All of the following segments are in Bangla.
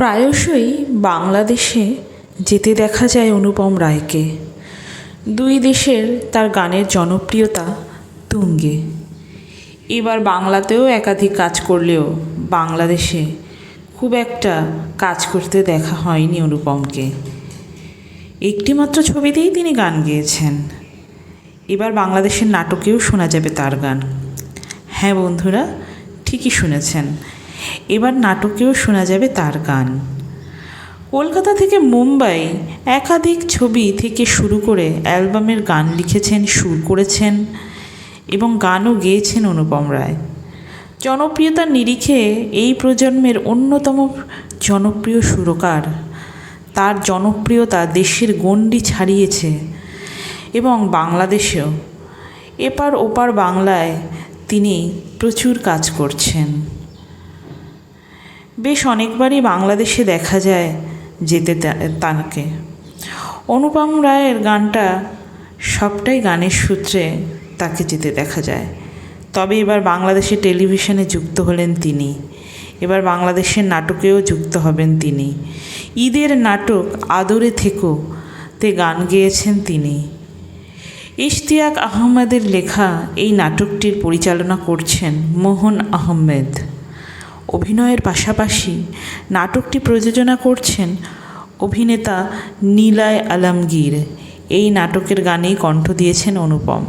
প্রায়শই বাংলাদেশে যেতে দেখা যায় অনুপম রায়কে। দুই দেশের তার গানের জনপ্রিয়তা তুঙ্গে। এবার বাংলাতেও একাধিক কাজ করলেও বাংলাদেশে খুব একটা কাজ করতে দেখা হয়নি অনুপমকে। একটিমাত্র ছবিতেই তিনি গান গেয়েছেন। এবার বাংলাদেশের নাটকেও শোনা যাবে তার গান। হ্যাঁ বন্ধুরা, ঠিকই শুনেছেন। এবার নাটকেও শোনা যাবে তার গান। কলকাতা থেকে মুম্বাই একাধিক ছবি থেকে শুরু করে অ্যালবামের গান লিখেছেন, সুর করেছেন এবং গানও গেয়েছেন অনুপম রায়। জনপ্রিয়তার নিরিখে এই প্রজন্মের অন্যতম জনপ্রিয় সুরকার, তার জনপ্রিয়তা দেশের গণ্ডি ছাড়িয়েছে এবং বাংলাদেশেও। এপার ওপার বাংলায় তিনি প্রচুর কাজ করছেন। বেশ অনেকবারই বাংলাদেশে দেখা যায় যেতে তাকে অনুপম রায়ের গানটা সবটাই গানের সূত্রে তাকে যেতে দেখা যায়। তবে এবার বাংলাদেশে টেলিভিশনে যুক্ত হলেন তিনি। এবার বাংলাদেশের নাটকেও যুক্ত হবেন তিনি। ঈদের নাটক আদরে থেকো তে গান গেয়েছেন তিনি। ইশতিয়াক আহমেদের লেখা এই নাটকটির পরিচালনা করছেন মোহন আহমেদ। অভিনয়ের পাশাপাশি নাটকটি প্রযোজনা করছেন অভিনেতা নীলায় আলমগীর। এই নাটকের গানেই কণ্ঠ দিয়েছেন অনুপম।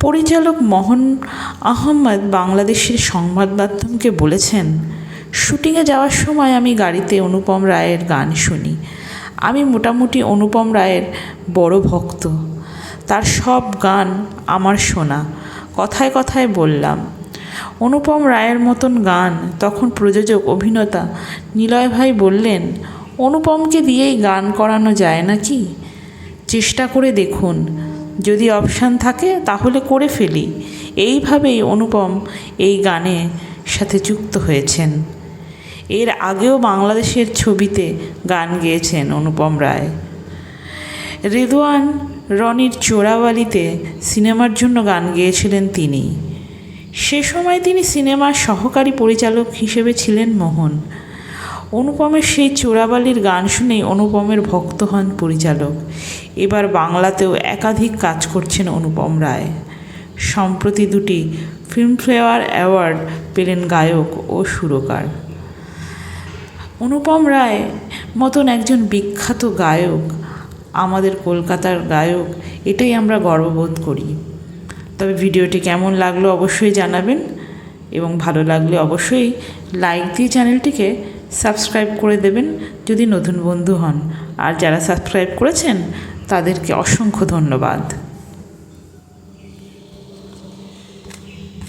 পরিচালক মোহন আহমদ বাংলাদেশের সংবাদ মাধ্যমকে বলেছেন, শুটিংয়ে যাওয়ার সময় আমি গাড়িতে অনুপম রায়ের গান শুনি। আমি মোটামুটি অনুপম রায়ের বড় ভক্ত। তার সব গান আমার শোনা। কথায় কথায় বললাম অনুপম রায়ের মতন গান, তখন প্রযোজক অভিনেতা নিলয় ভাই বললেন, অনুপমকে দিয়েই গান করানো যায় নাকি? চেষ্টা করে দেখুন। যদি অপশান থাকে, তাহলে করে ফেলি। এইভাবেই অনুপম এই গানে সাথে যুক্ত হয়েছেন। এর আগেও বাংলাদেশের ছবিতে গান গেয়েছেন অনুপম রায়। রেদওয়ান রনির চোরাবালিতে সিনেমার জন্য গান গেয়েছিলেন তিনি। সে সময় তিনি সিনেমার সহকারী পরিচালক হিসেবে ছিলেন মোহন। অনুপমের সেই চোরাবালির গান শুনেই অনুপমের ভক্ত হন পরিচালক। এবার বাংলাতেও একাধিক কাজ করছেন অনুপম রায়। সম্প্রতি দুটি ফিল্মফেয়ার অ্যাওয়ার্ড পেলেন গায়ক ও সুরকার। অনুপম রায় মতন একজন বিখ্যাত গায়ক, আমাদের কলকাতার গায়ক, এটাই আমরা গর্ববোধ করি। তবে ভিডিওটি কেমন লাগল অবশ্যই জানাবেন এবং ভালো লাগলে অবশ্যই লাইক দিয়ে চ্যানেলটিকে সাবস্ক্রাইব করে দেবেন যদি নতুন বন্ধু হন। আর যারা সাবস্ক্রাইব করেছেন, তাদেরকে অসংখ্য ধন্যবাদ।